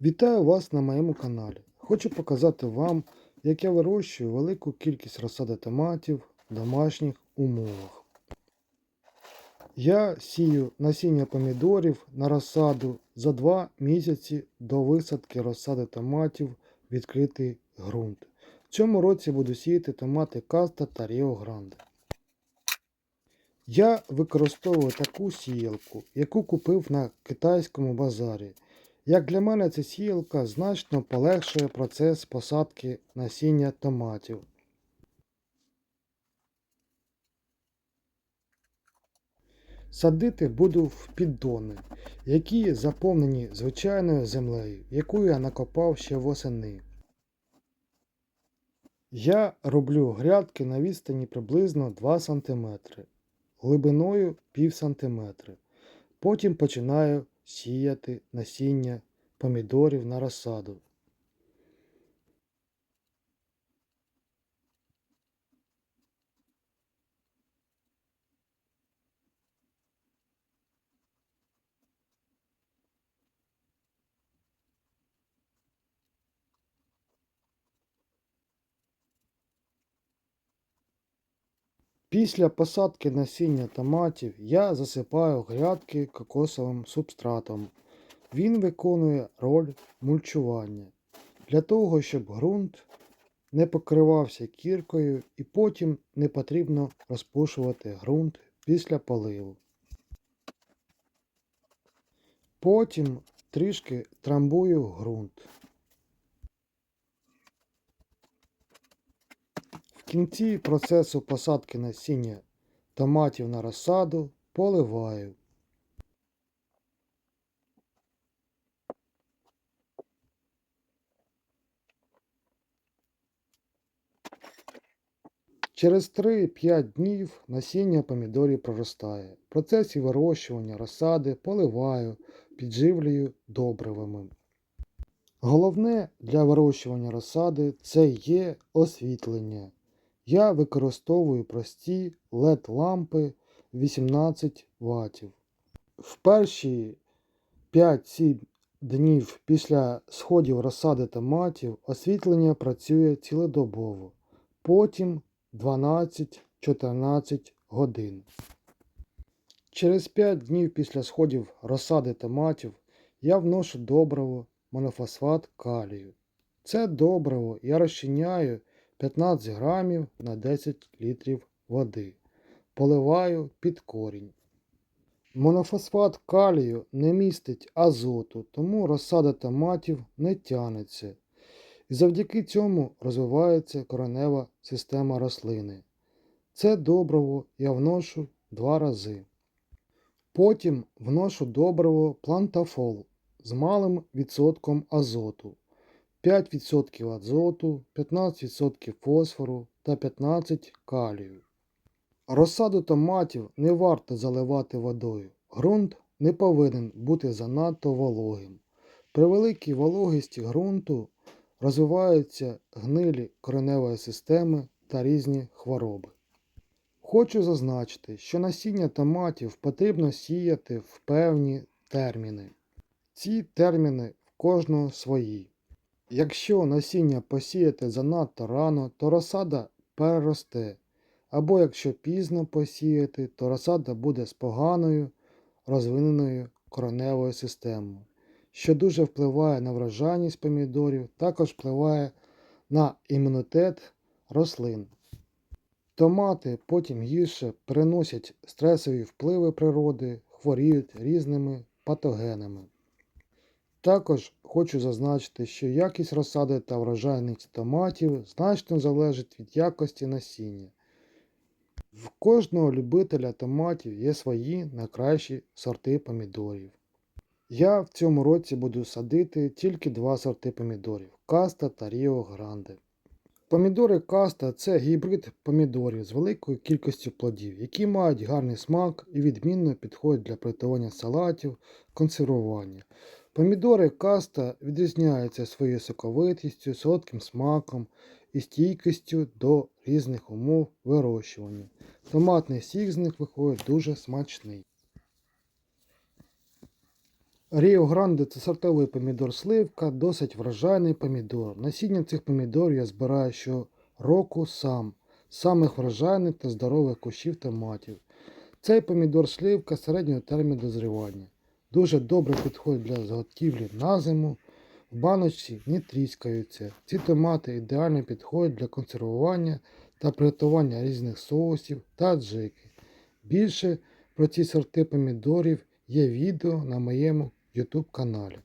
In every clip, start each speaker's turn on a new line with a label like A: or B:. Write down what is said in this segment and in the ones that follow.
A: Вітаю вас на моєму каналі. Хочу показати вам, як я вирощую велику кількість розсади томатів в домашніх умовах. Я сію насіння помідорів на розсаду за 2 місяці до висадки розсади томатів в відкритий ґрунт. В цьому році буду сіяти томати Каста та Ріо Гранде. Я використовую таку сіялку, яку купив на китайському базарі. Як для мене ця сіялка значно полегшує процес посадки насіння томатів. Садити буду в піддони, які заповнені звичайною землею, яку я накопав ще восени. Я роблю грядки на відстані приблизно 2 см, глибиною пів сантиметра. Потім починаю сіяти насіння помідорів на розсаду. Після посадки насіння томатів я засипаю грядки кокосовим субстратом. Він виконує роль мульчування для того, щоб ґрунт не покривався кіркою і потім не потрібно розпушувати ґрунт після поливу. Потім трішки трамбую ґрунт. Кінці процесу посадки насіння томатів на розсаду поливаю. Через 3-5 днів насіння помідорів проростає. В процесі вирощування розсади поливаю, підживлюю добривами. Головне для вирощування розсади це є освітлення. Я використовую прості LED лампи 18 Вт. В перші 5-7 днів після сходів розсади томатів освітлення працює цілодобово. Потім 12-14 годин. Через 5 днів після сходів розсади томатів я вношу добриво монофосфат калію. Це добриво я розчиняю 15 грамів на 10 літрів води. Поливаю під корінь. Монофосфат калію не містить азоту, тому розсада томатів не тянеться. І завдяки цьому розвивається коренева система рослини. Це добриво я вношу два рази. Потім вношу добриво плантафол з малим відсотком азоту, 5% азоту, 15% фосфору та 15 калію. Розсаду томатів не варто заливати водою. Ґрунт не повинен бути занадто вологим. При великій вологості ґрунту розвиваються гнилі кореневої системи та різні хвороби. Хочу зазначити, що насіння томатів потрібно сіяти в певні терміни. Ці терміни в кожного свої. Якщо насіння посіяти занадто рано, то розсада переросте, або якщо пізно посіяти, то розсада буде з поганою розвиненою кореневою системою що дуже впливає на врожайність помідорів, також впливає на імунітет рослин. Томати потім гірше переносять стресові впливи природи, хворіють різними патогенами. Також хочу зазначити, що якість розсади та врожайність томатів значно залежить від якості насіння. В кожного любителя томатів є свої найкращі сорти помідорів. Я в цьому році буду садити тільки два сорти помідорів Каста та Ріо Гранде. Помідори Каста це гібрид помідорів з великою кількістю плодів, які мають гарний смак і відмінно підходять для приготування салатів, консервування. Помідори Каста відрізняються своєю соковитістю, солодким смаком і стійкістю до різних умов вирощування. Томатний сік з них виходить дуже смачний. Ріо Гранде це сортовий помідор сливка, досить врожайний помідор. Насіння цих помідорів я збираю щороку сам, з самих врожайних та здорових кущів томатів. Цей помідор сливка середнього терміну дозрівання. Дуже добре підходить для заготівлі на зиму. В баночці не тріскаються. Ці томати ідеально підходять для консервування та приготування різних соусів та джеки. Більше про ці сорти помідорів є відео на моєму YouTube каналі.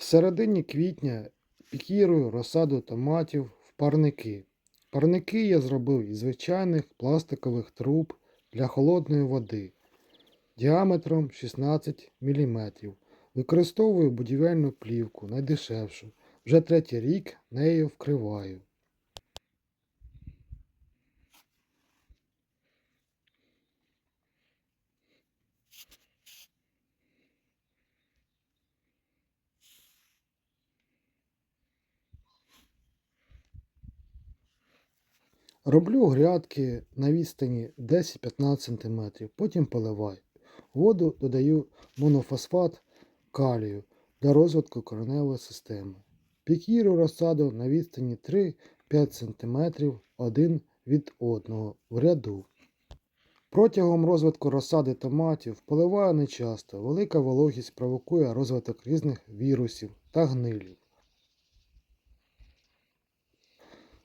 A: В середині квітня пікірую розсаду томатів в парники. Парники я зробив із звичайних пластикових труб для холодної води діаметром 16 мм. Використовую будівельну плівку найдешевшу. Вже третій рік нею вкриваю. Роблю грядки на відстані 10-15 см, потім поливаю. Воду додаю монофосфат калію для розвитку кореневої системи. Пікірю розсаду на відстані 3-5 см один від одного в ряду. Протягом розвитку розсади томатів поливаю нечасто. Велика вологість провокує розвиток різних вірусів та гнилів.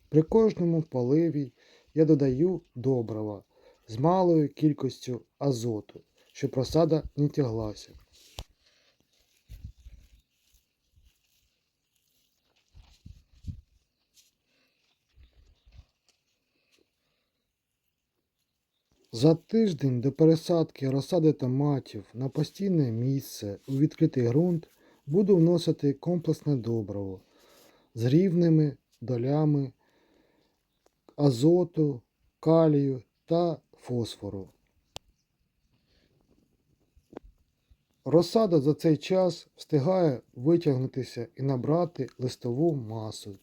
A: При кожному поливі я додаю добрива з малою кількістю азоту, щоб розсада не тяглася. За тиждень до пересадки розсади томатів на постійне місце у відкритий ґрунт буду вносити комплексне добриво з рівними долями азоту, калію та фосфору. Розсада за цей час встигає витягнутися і набрати листову масу,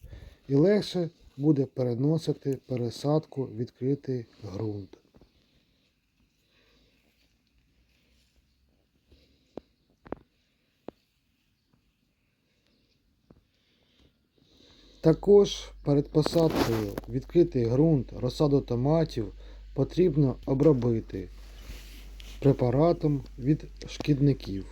A: і легше буде переносити пересадку в відкритий ґрунт. Також перед посадкою відкритий ґрунт розсаду томатів потрібно обробити препаратом від шкідників.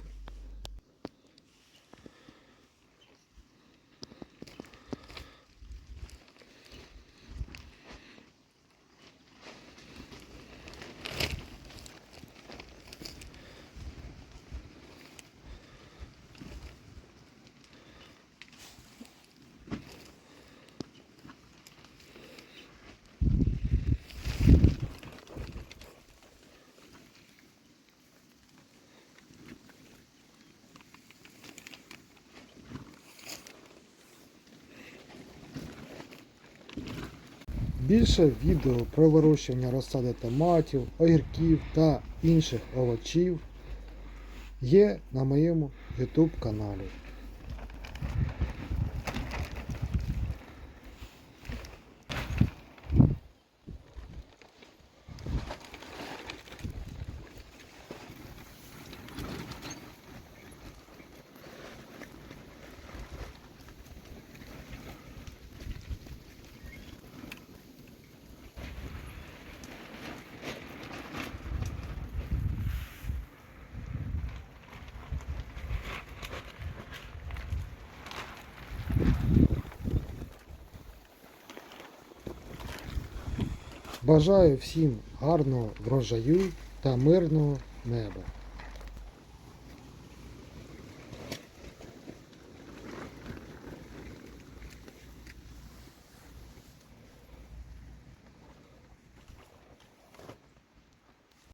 A: Більше відео про вирощування розсади томатів, огірків та інших овочів є на моєму YouTube каналі. Бажаю всім гарного врожаю та мирного неба.